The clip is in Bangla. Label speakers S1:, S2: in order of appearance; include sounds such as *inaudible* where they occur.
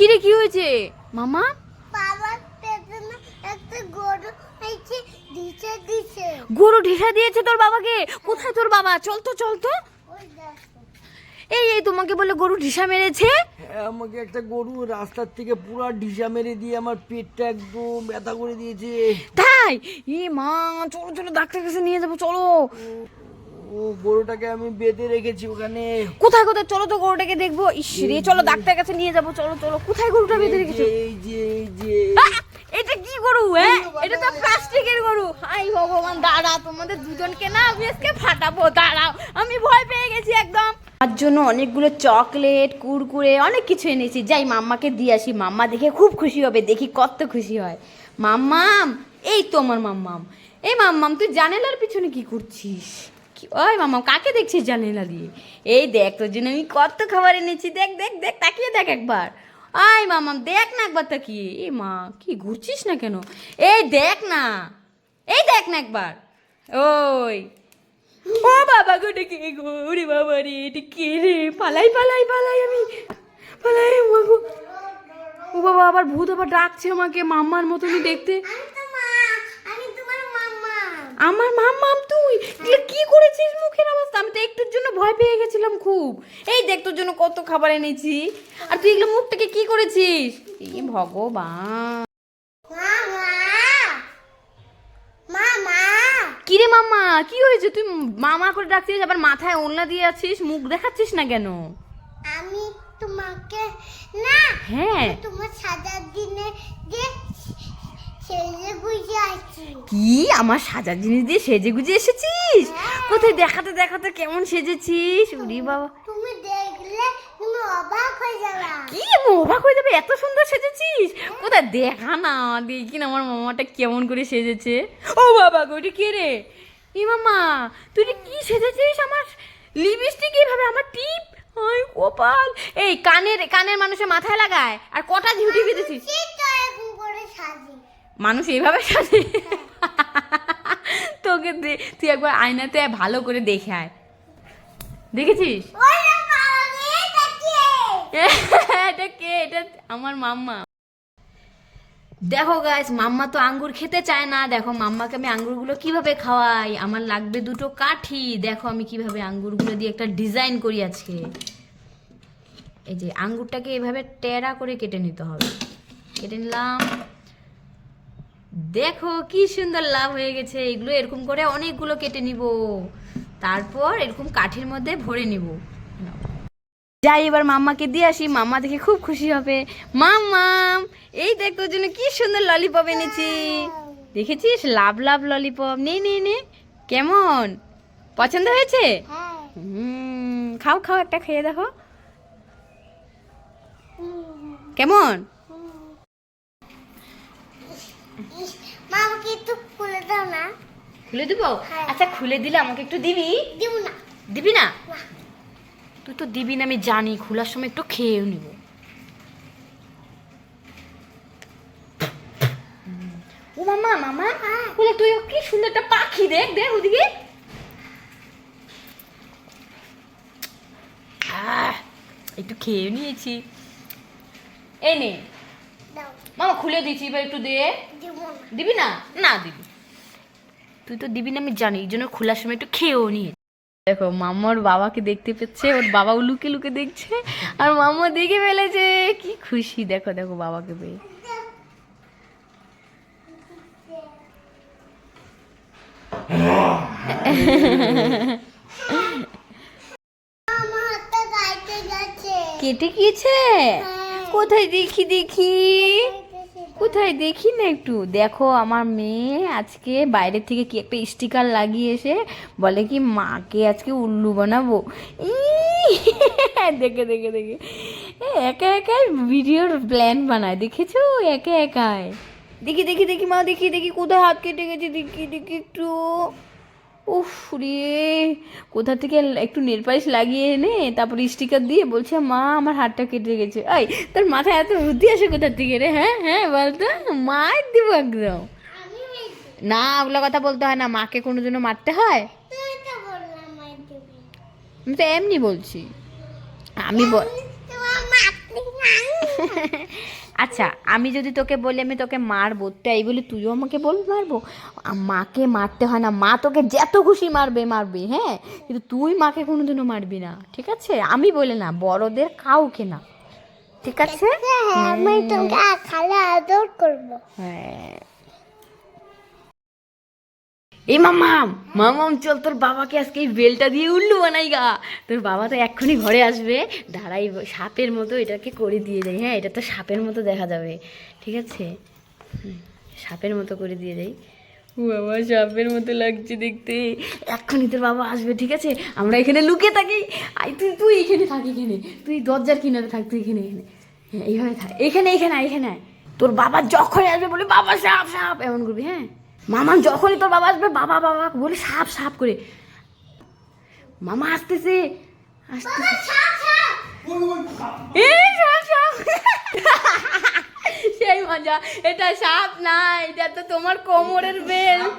S1: কিরে কি হয়েছে? মামা?
S2: বাবার পেছনে একটা গরু হয়েছে দিছে দিছে।
S1: গরু ঢেসা দিয়েছে তোর বাবাকে? কোথায় তোর বাবা? চল তো চল তো। এই এই তোমাকে বলে গরু ঢিসা মেরেছে?
S3: হ্যাঁ, আমাকে একটা গরু রাস্তার থেকে পুরো ঢিসা মেরে দিয়ে আমার পেটটা একদম ব্যথা করে দিয়েছে।
S1: তাই? এ মা চলো চলো ডাক্তার কাছে নিয়ে যাব চলো।
S3: ও গরুটাকে আমি বেঁধে রেখেছি ওখানে।
S1: কোথায় কোথায়? চলো তো গরুটাকে দেখব। ইস রে চলো ডাক্তার কাছে নিয়ে যাব। চলো চলো। কোথায় গরুটা বেঁধে রেখেছো?
S3: এই যে এই যে।
S1: এটা কি গরু হ্যাঁ? এটা তো প্লাস্টিকের গরু। হাই ভগবান দাঁড়া তোমাদের দুজনকে না আমি আজকে ফাটাবো। দাঁড়াও আমি ভয় পেয়ে গেছি একদম। তার জন্য অনেকগুলো চকলেট কুরকুরে অনেক কিছু এনেছি। যাই মাম্মাকে দিয়ে আসি। মাম্মা দেখে খুব খুশি হবে দেখি কত খুশি হয়। মাম্মাম এই তো আমার মাম্মাম। এই মাম্মাম তুই জানালার পিছনে কি করছিস? ওই মামা, কাকে দেখছিস জানালা দিয়ে? এই দেখ তোর জন্য আমি কত খাবার এনেছি, দেখ দেখ দেখ, তাকিয়ে দেখ একবার। আয় মামাম দেখ না একবার তাকিয়ে। এ মা, কি ঘুরছিস না কেন? এই দেখ না, এই দেখ না একবার। ওই। ও বাবা গো, এটা কে গো? বাবা রে কে রে? পালাই পালাই পালাই আমি। পালাই ও বাবা, আবার ভূত আবার ডাকছে আমাকে মাম্মার মতনই দেখতে
S2: আমি তো মা আমি তোমার
S1: আমার মাম্মাম তুই? এগুলো কি করেছিস মুখের অবস্থা? আমি তো একটুর জন্য ভয় পেয়ে গেছিলাম খুব। এই দেখ তোর জন্য কত খাবার এনেছি। আর তুই এগুলো মুখটাকে কি করেছিস? এই ভগবান।
S2: মামা! মামা!
S1: কিরে মাম্মা কি হয়েছে? তুই মামা করে ডাকছিস আবার মাথায় ওলনা দিয়ে আছিস মুখ দেখাচ্ছিস না কেন?
S2: আমি তোমাকে না
S1: হ্যাঁ।
S2: তোমার সাজার দিনে যে
S1: কি? আমার সাজার জিনিস দিয়ে সেজে গুজে এসেছিস? কোথায় দেখাতে দেখাতে কেমন সেজেছিস? উরি বাবা।
S2: তুমি দেখলে তুমি অবাক হয়ে যাবা।
S1: কি? আমি অবাক হয়ে যাবে? এত সুন্দর সেজেছিস? কোথায়? দেখা না দেখি না আমার মামাটা কেমন করে সেজেছে। ও বাবা গো এটা কে রে? ই মামা তুই কি সেজেছিস? আমার লিপস্টিক এইভাবে আমার টিপ? ওই কপাল এই কানের কানের মানুষের মাথায় লাগায়। আর কটা ঝুটি বেঁধেছিস?
S2: করে সাজি।
S1: মানুষ এইভাবে সাজে তোকে তুই একবার আয়নাতে ভালো করে দেখে আয়। দেখেছিস? *laughs* এটা কে? এটা আমার মাম্মা। দেখো গাইস মাম্মা তো আঙ্গুর খেতে চায় না। দেখো মাম্মাকে আমি আঙ্গুরগুলো কীভাবে খাওয়াই? আমার লাগবে দুটো কাঠি। দেখো আমি কীভাবে আঙ্গুরগুলো দিয়ে একটা ডিজাইন করি আজকে। এই যে আঙ্গুরটাকে এভাবে টেরা করে কেটে নিতে হবে। কেটে নিলাম। দেখো কি সুন্দর লাভ হয়ে গেছে, এগুলো এরকম করে অনেকগুলো কেটে নিব। তারপর এরকম কাঠের মধ্যে ভরে নিব। যাই, এবার মাম্মাকে দিয়ে আসি, মাম্মা দেখে খুব খুশি হবে। মাম্মাম এই দেখ তোর জন্য কি সুন্দর ললিপপ এনেছি। দেখেছিস? লাভ লাভ ললিপপ নে নে নে। কেমন? পছন্দ হয়েছে?
S2: হ্যাঁ
S1: খাও খাও, একটা খেয়ে দেখো। কেমন?
S2: মা আমাকে একটু খুলে দাও না।
S1: খুলে দিব?
S2: হ্যাঁ।
S1: আচ্ছা খুলে দিলে আমাকে একটু দিবি?
S2: দিব না।
S1: দিবি না। তুই তো দিবি না আমি জানি খোলার সময় একটু খেয়েও নিব। ও মামা মামা বলে তুই কি সুন্দর একটা পাখি দেখ দেখ ওদিকে। একটু খেয়ে নিয়েছি। এই নে। মামা খুলে দিয়েছি এবার একটু দে।
S2: দিব না?
S1: না দিবি। তুই তো দিবি না আমি জানি এই জন্য খোলার সময় একটু খেয়েও নিয়ে দেখো মাম্মা ওর বাবাকে দেখতে পেচ্ছে ওর বাবা লুকে লুকে দেখছে আর মাম্মা দেখে ফেলেছে কি খুশি। দেখো দেখো বাবাকে পেয়ে। কেটে গিয়েছে?
S2: হ্যাঁ।
S1: কোথায় দেখি দেখি। কোথায়? দেখি না একটু। দেখো, আমার মেয়ে আজকে বাইরে থেকে কি একটা স্টিকার লাগিয়ে এসে বলে কি, মাকে আজকে উল্লু বানাবো। দেখে দেখে দেখে একা একাই ভিডিওর প্ল্যান বানায় দেখেছ একা একাই দেখি দেখি দেখি মা দেখি দেখি কোথায় হাত কেটে গেছে দেখি দেখি একটু উফ রে কোথা থেকে একটু নেল লাগিয়ে এনে তারপরে স্টিকার দিয়ে বলছে মা আমার হাতটা কেটে গেছে। এই তোর মাথায় এত বুদ্ধি আসে কোথা থেকে রে হ্যাঁ হ্যাঁ বলতো? মার দিব একদম। না ওগুলো কথা বলতে হয় না মাকে কোনো জন্য মারতে হয়। আমি তো এমনি বলছি। আমি বল *laughs* আচ্ছা আমি যদি তোকে বলি আমি তোকে মারবো। তাই বলি তুইও আমাকে বল মারবো? মাকে মারতে হয় না। মা তোকে যত খুশি মারবে মারবে হ্যাঁ? কিন্তু তুই মাকে কোনোদিনও মারবি না ঠিক আছে? আমি বলে না বড়দের কাউকে না ঠিক আছে?
S2: হ্যাঁ আমি তোকে খালা আদর করব।
S1: হ্যাঁ। এই মামাম মামাম চল তোর বাবাকে আজকে এই বেলটা দিয়ে উল্লু বানাই গা তোর বাবা তো এক্ষুনি ঘরে আসবে, দাঁড়াই সাপের মতো এটাকে করে দিয়ে যাই হ্যাঁ এটা তো সাপের মতো দেখা যাবে, ঠিক আছে? সাপের মতো করে দিয়ে যাই বাবা, সাপের মতো লাগছে দেখতে। এক্ষুনি তোর বাবা আসবে, ঠিক আছে? আমরা এখানে লুকিয়ে থাকি। আই, তুই তুই এখানে থাক, এখানে। তুই দরজার কিনারে থাক, তুই এখানে এখানে। হ্যাঁ এইভাবে থাক। এখানে এখানে এখানে। তোর বাবা যখনই আসবে বলে, বাবা, সাপ সাপ! এমন করবি হ্যাঁ? মামা যখনই তোর বাবা আসবে বাবা বাবা বলে সাপ সাপ করে। মামা আসতেছে। সেই মজা। এটা সাপ না এটা তো তোমার কোমরের বেল। *laughs*